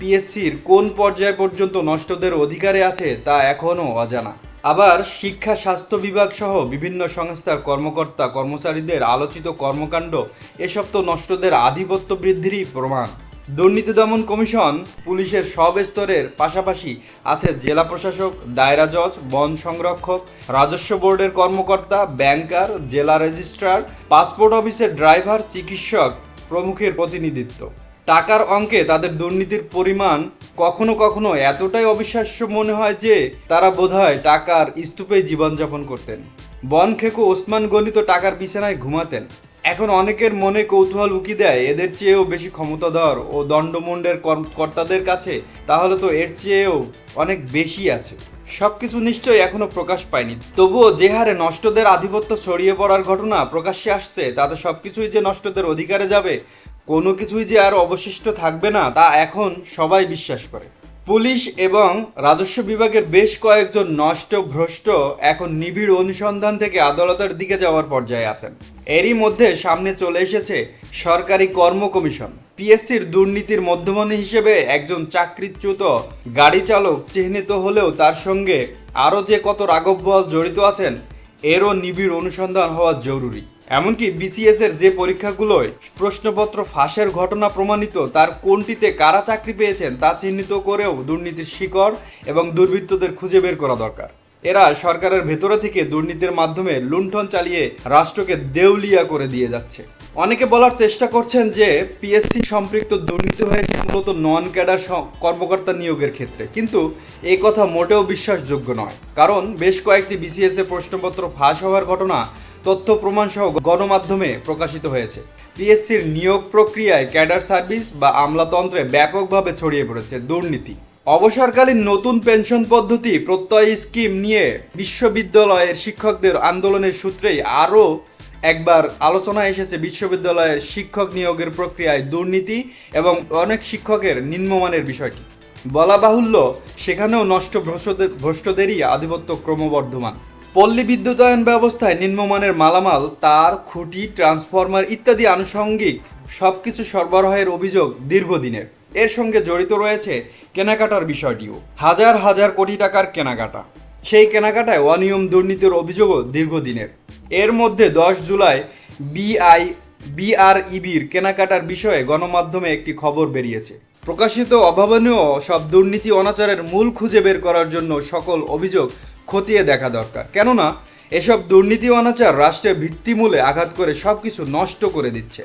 পিএসসির কোন পর্যায় পর্যন্ত নষ্টদের অধিকারে আছে তা এখনও অজানা। আবার শিক্ষা, স্বাস্থ্য বিভাগ সহ বিভিন্ন সংস্থার কর্মকর্তা, কর্মচারীদের আলোচিত কর্মকাণ্ড, এসব তো নষ্টদের আধিপত্য বৃদ্ধিরই প্রমাণ। দুর্নীতি দমন কমিশন পুলিশের সব স্তরের পাশাপাশি আছে জেলা প্রশাসক, দায়রা জজ, বন সংরক্ষক, রাজস্ব বোর্ডের কর্মকর্তা, ব্যাংকার, জেলা রেজিস্ট্রার, পাসপোর্ট অফিসের ড্রাইভার, চিকিৎসক প্রমুখের প্রতিনিধিত্ব। টাকার অঙ্কে তাদের দুর্নীতির পরিমাণ কখনো কখনো এতটাই অবিশ্বাস্য মনে হয় যে তারা বোধহয় টাকার স্তূপে জীবনযাপন করতেন। বন খেকো ওসমান গণিত টাকার বিছানায় ঘুমাতেন। এখন অনেকের মনে কৌতূহল উকি দেয়, এদের চেয়েও বেশি ক্ষমতাধর ও দণ্ডমুণ্ডের কর্তাদের কাছে তাহলে তো এর চেয়েও অনেক বেশি আছে। সব কিছু নিশ্চয়ই এখনও প্রকাশ পায়নি। তবুও যে হারে নষ্টদের আধিপত্য ছড়িয়ে পড়ার ঘটনা প্রকাশ্যে আসছে, তাতে সব কিছুই যে নষ্টদের অধিকারে যাবে কোনো কিছুই যে আর অবশিষ্ট থাকবে না, তা এখন সবাই বিশ্বাস করে। পুলিশ এবং রাজস্ব বিভাগের বেশ কয়েকজন নষ্ট ভ্রষ্ট এখন নিবিড় অনুসন্ধান থেকে আদালতের দিকে যাওয়ার পর্যায়ে আছেন। এরই মধ্যে সামনে চলে এসেছে সরকারি কর্ম কমিশন। পিএসসির দুর্নীতির মধ্যমণি হিসেবে একজন চাকরিচ্যুত গাড়ি চালক চিহ্নিত হলেও তার সঙ্গে আরও যে কত রাঘব জড়িত আছেন এরও নিবিড় অনুসন্ধান হওয়া জরুরি। এমনকি বিসিএস এর যে পরীক্ষাগুলোয় প্রশ্নপত্র ফাঁসের ঘটনা প্রমাণিত, তার কোনটিতে কারা চাকরি পেয়েছেন তা চিহ্নিত করেও দুর্নীতির শিকড় এবং দুর্বৃত্তদের খুঁজে বের করা দরকার। এরা সরকারের ভেতরে থেকে দুর্নীতির মাধ্যমে লুণ্ঠন চালিয়ে রাষ্ট্রকে দেউলিয়া করে দিয়ে যাচ্ছে। অনেকে বলার চেষ্টা করছেন যে পিএসসি সম্পৃক্ত দুর্নীতি হয়েছে মূলত নন ক্যাডার কর্মকর্তা নিয়োগের ক্ষেত্রে। কিন্তু এই কথা মোটেও বিশ্বাসযোগ্য নয়। কারণ বেশ কয়েকটি বিসিএস এর প্রশ্নপত্র ফাঁস হওয়ার ঘটনা তথ্য প্রমাণ সহ গণমাধ্যমে প্রকাশিত হয়েছে। পিএসসির নিয়োগ প্রক্রিয়ায় ক্যাডার সার্ভিস বা আমলাতন্ত্রে ব্যাপকভাবে ছড়িয়ে পড়েছে দুর্নীতি। অবসরকালীন নতুন পেনশন পদ্ধতি প্রত্যয় স্কিম নিয়ে বিশ্ববিদ্যালয়ের শিক্ষকদের আন্দোলনের সূত্রেই আরও একবার আলোচনা এসেছে বিশ্ববিদ্যালয়ের শিক্ষক নিয়োগের প্রক্রিয়ায় দুর্নীতি এবং অনেক শিক্ষকের নিম্নমানের বিষয়টি। বলা বাহুল্য, সেখানেও নষ্ট ভ্রষ্টদের, ভ্রষ্টদেরই আধিপত্য ক্রমবর্ধমান। পল্লী বিদ্যুতায়ন ব্যবস্থায় নিম্নমানের মালামাল, তার, খুঁটি, ট্রান্সফরমার ইত্যাদি আনুষঙ্গিক সব কিছু সরবরাহের অভিযোগ দীর্ঘদিনের। এর সঙ্গে জড়িত রয়েছে কেনাকাটার বিষয়টিও। হাজার হাজার কোটি টাকার কেনাকাটা। সেই কেনাকাটায় অনিয়ম দুর্নীতির অভিযোগও দীর্ঘদিনের। এর মধ্যে দশ জুলাই বিআই, বিআরইবির কেনাকাটার বিষয়ে গণমাধ্যমে একটি খবর বেরিয়েছে। প্রকাশিত অভাবনীয় সব দুর্নীতি অনাচারের মূল খুঁজে বের করার জন্য সকল অভিযোগ খতিয়ে দেখা দরকার। কেননা, এসব দুর্নীতি অনাচার রাষ্ট্রের ভিত্তিমূলে আঘাত করে সব কিছু নষ্ট করে দিচ্ছে।